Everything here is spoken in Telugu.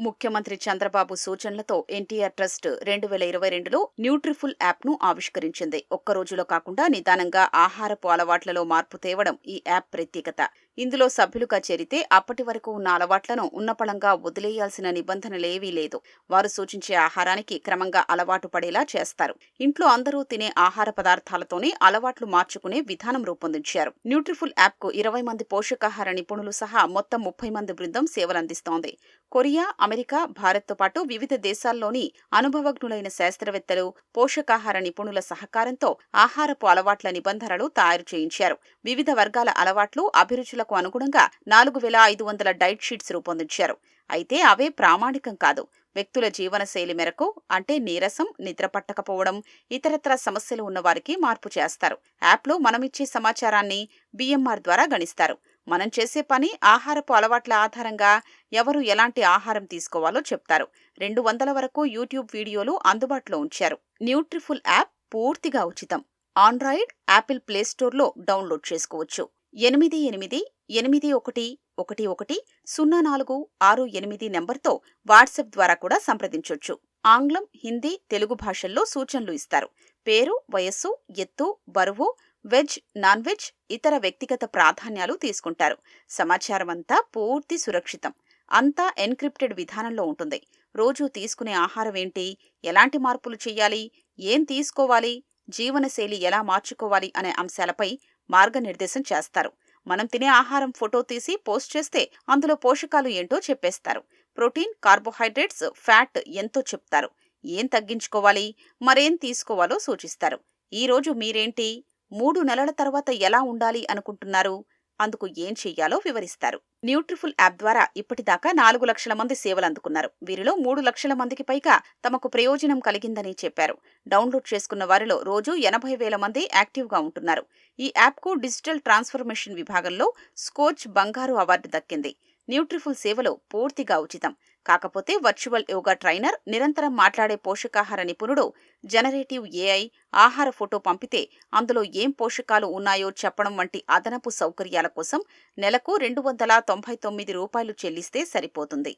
ముఖ్యమంత్రి చంద్రబాబు సూచనలతో ఎన్టీఆర్ ట్రస్ట్ రెండు వేల ఇరవై రెండులో న్యూట్రిఫుల్ యాప్ను ఆవిష్కరించింది. ఒక్క రోజులో కాకుండా నిదానంగా ఆహారపు అలవాట్లలో మార్పు తేవడం ఈ యాప్ ప్రత్యేకత. ఇందులో సభ్యులుగా చేరితే అప్పటి వరకు ఉన్న అలవాట్లను ఉన్నపళంగా వదిలేయాల్సిన నిబంధనలేవీ లేదు. వారు సూచించే ఆహారానికి క్రమంగా అలవాటు పడేలా చేస్తారు. ఇంట్లో అందరూ తినే ఆహార పదార్థాలతోనే అలవాట్లు మార్చుకునే విధానం రూపొందించారు. న్యూట్రిఫుల్ యాప్కు ఇరవై మంది పోషకాహార నిపుణులు సహా మొత్తం ముప్పై మంది బృందం సేవలందిస్తోంది. కొరియా అమెరికా భారత్తో పాటు వివిధ దేశాల్లోని అనుభవజ్ఞులైన శాస్త్రవేత్తలు పోషకాహార నిపుణుల సహకారంతో ఆహారపు అలవాట్ల నిబంధనలు తయారు చేయించారు. వివిధ వర్గాల అలవాట్లు అభిరుచులకు అనుగుణంగా నాలుగు వేల ఐదు వందల డైట్ షీట్స్ రూపొందించారు. అయితే అవే ప్రామాణికం కాదు. వ్యక్తుల జీవనశైలి మేరకు అంటే నీరసం నిద్ర పట్టకపోవడం ఇతరత్ర సమస్యలు ఉన్నవారికి మార్పు చేస్తారు. యాప్లో మనమిచ్చే సమాచారాన్ని బిఎంఆర్ ద్వారా గణిస్తారు. మనం చేసే పని ఆహారపు అలవాట్ల ఆధారంగా ఎవరు ఎలాంటి ఆహారం తీసుకోవాలో చెప్తారు. రెండు వందల వరకు యూట్యూబ్ వీడియోలు అందుబాటులో ఉంచారు. న్యూట్రిఫుల్ యాప్ పూర్తిగా ఉచితం. ఆండ్రాయిడ్ యాపిల్ ప్లేస్టోర్లో డౌన్లోడ్ చేసుకోవచ్చు. ఎనిమిది ఎనిమిది ఎనిమిది ఒకటి ఒకటి ఒకటి సున్నా నాలుగు ఆరు ఎనిమిది నెంబర్తో వాట్సాప్ ద్వారా కూడా సంప్రదించొచ్చు. ఆంగ్లం హిందీ తెలుగు భాషల్లో సూచనలు ఇస్తారు. పేరు వయస్సు ఎత్తు బరువు వెజ్ నాన్ వెజ్ ఇతర వ్యక్తిగత ప్రాధాన్యాలు తీసుకుంటారు. సమాచారం అంతా పూర్తి సురక్షితం. అంతా ఎన్క్రిప్టెడ్ విధానంలో ఉంటుంది. రోజు తీసుకునే ఆహారం ఏంటి? ఎలాంటి మార్పులు చేయాలి? ఏం తీసుకోవాలి? జీవనశైలి ఎలా మార్చుకోవాలి? అనే అంశాలపై మార్గనిర్దేశం చేస్తారు. మనం తినే ఆహారం ఫోటో తీసి పోస్ట్ చేస్తే అందులో పోషకాలు ఏంటో చెప్పేస్తారు. ప్రోటీన్ కార్బోహైడ్రేట్స్ ఫ్యాట్ ఎంతో చెప్తారు. ఏం తగ్గించుకోవాలి? మరేం తీసుకోవాలో సూచిస్తారు. ఈరోజు మీరేంటి? మూడు నెలల తర్వాత ఎలా ఉండాలి అనుకుంటున్నారు? అందుకు ఏం చెయ్యాలో వివరిస్తారు. న్యూట్రిఫుల్ యాప్ ద్వారా ఇప్పటిదాకా నాలుగు లక్షల మంది సేవలు అందుకున్నారు వీరిలో మూడు లక్షల మందికి పైగా తమకు ప్రయోజనం కలిగిందని చెప్పారు. డౌన్లోడ్ చేసుకున్న వారిలో రోజు ఎనభై వేల మంది యాక్టివ్గా ఉంటున్నారు. ఈ యాప్కు డిజిటల్ ట్రాన్స్ఫర్మేషన్ విభాగంలో స్కోచ్ బంగారు అవార్డు దక్కింది. న్యూట్రిఫుల్ సేవలో పూర్తిగా ఉచితం. కాకపోతే వర్చువల్ యోగా ట్రైనర్ నిరంతరం మాట్లాడే పోషకాహార నిపుణుడు జనరేటివ్ ఏఐ ఆహార ఫోటో పంపితే అందులో ఏం పోషకాలు ఉన్నాయో చెప్పడం వంటి అదనపు సౌకర్యాల కోసం నెలకు రెండు వందల తొంభై తొమ్మిది రూపాయలు చెల్లిస్తే సరిపోతుంది.